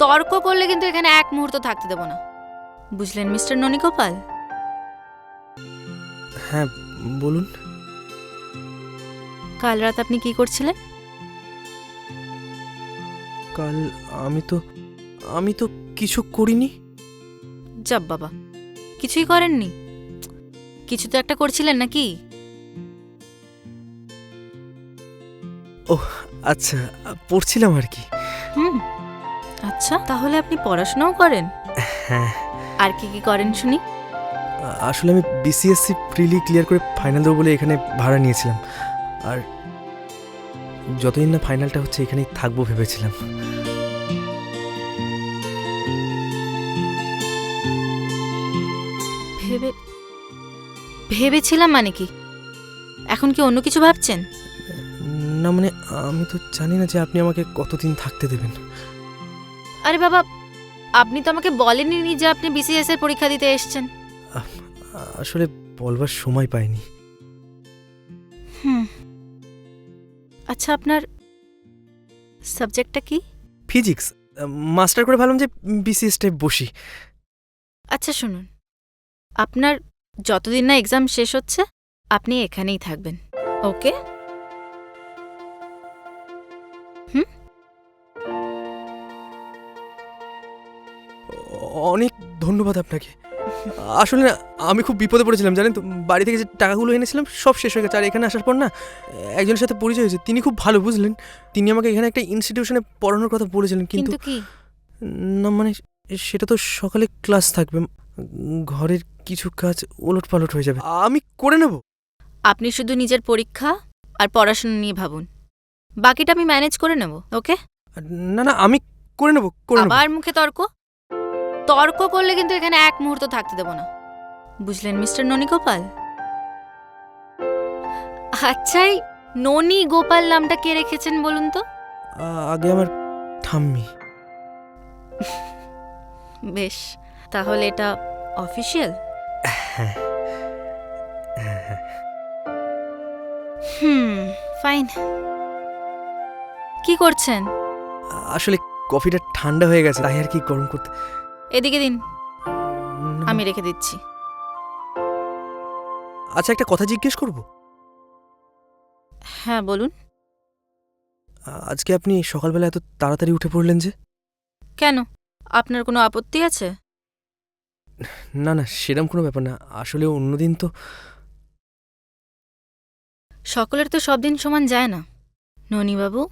তর্ক করলে কিন্তু এখানে এক মুহূর্ত থাকতে দেবো না। বুঝলেন মিস্টার ননিগোপাল? হ্যাঁ বলুন। কাল রাত আপনি কি করছিলেন? কাল আমি তো আমি তো কিছু করিনি। যাব বাবা কিছুই করেননি? কিছু তো একটা করছিলেন নাকি? ও আচ্ছা পড়ছিলাম আর কি। হুম। আচ্ছা তাহলে আপনি পড়াশোনাও করেন? হ্যাঁ। আর কি কি করেন শুনি? আসলে আমি বিসিএসসি প্রিলি ক্লিয়ার করে ফাইনাল দেবো বলে এখানে ভাড়া নিয়েছিলাম। আর যতদিন না ফাইনালটা হচ্ছে এখানেই থাকব ভেবেছিলাম। ভেবে ভেবেছিলাম মানে কি? এখন কি অন্য কিছু ভাবছেন? না মানে আমি তো জানি না যে আপনি আমাকে কতদিন থাকতে দেবেন। আরে বাবা আপনি তো আমাকে বলেননি যে আপনি বিসিএস এর পরীক্ষা দিতে এসেছেন। আসলে বলবার সময় পাইনি। হুম। আচ্ছা আপনার সাবজেক্টটা কি? ফিজিক্স। মাস্টার করে ভাবলাম যে বিসিএসটায় বসি। আচ্ছা শুনুন। আপনার যতদিন না এক্সাম শেষ হচ্ছে আপনি এখানেই থাকবেন। ওকে? অনেক ধন্যবাদ আপনাকে। আসলে না আমি খুব বিপদে পড়েছিলাম জানেন তো? বাড়ি থেকে যে টাকাগুলো এনেছিলাম সব শেষ হয়ে গেছে। আর এখানে আসার পর না একজনের সাথে পরিচয় হয়েছে তিনি খুব ভালো বুঝলেন। তিনি আমাকে এখানে একটা ইনস্টিটিউশনে পড়ানোর কথা বলেছিলেন কিন্তু না মানে সেটা তো সকালে ক্লাস থাকবে। ঘরের কিছু কাজ ওলট পালট হয়ে যাবে। আমি করে নেব। আপনি শুধু নিজের পরীক্ষা আর পড়াশোনা নিয়ে ভাবুন। বাকিটা আমি ম্যানেজ করে নেব ওকে না না আমি করে নেব করে নেব। আবার মুখে তর্ক? তর্ক করলে কিন্তু এখানে এক মুহূর্ত থাকতে দেব না। বুঝলেন মিস্টার ননী গোপাল আচ্ছাই ননী গোপাল নামটা কে রেখেছেন বলুন তো? আগে আমার ঠাম্মি। বেশ তাহলে এটা অফিসিয়াল? হ্যাঁ। Hmm fine. কি করছেন? আসলে কফিটা ঠান্ডা হয়ে গেছে তাই আর কি গরম করতে এদিকে দিন। আমি রেখে দিচ্ছি। আচ্ছা একটা কথা জিজ্ঞেস করব? হ্যাঁ বলুন। আজকে আপনি সকালবেলা এত তাড়াতাড়ি উঠে পড়লেন যে? কেন? আপনার কোনো আপত্তি আছে? না না সেরম কোনো ব্যাপার না। আসলে অন্যদিন তো। সকলের তো সব দিন সমান যায় না। ননীবাবু।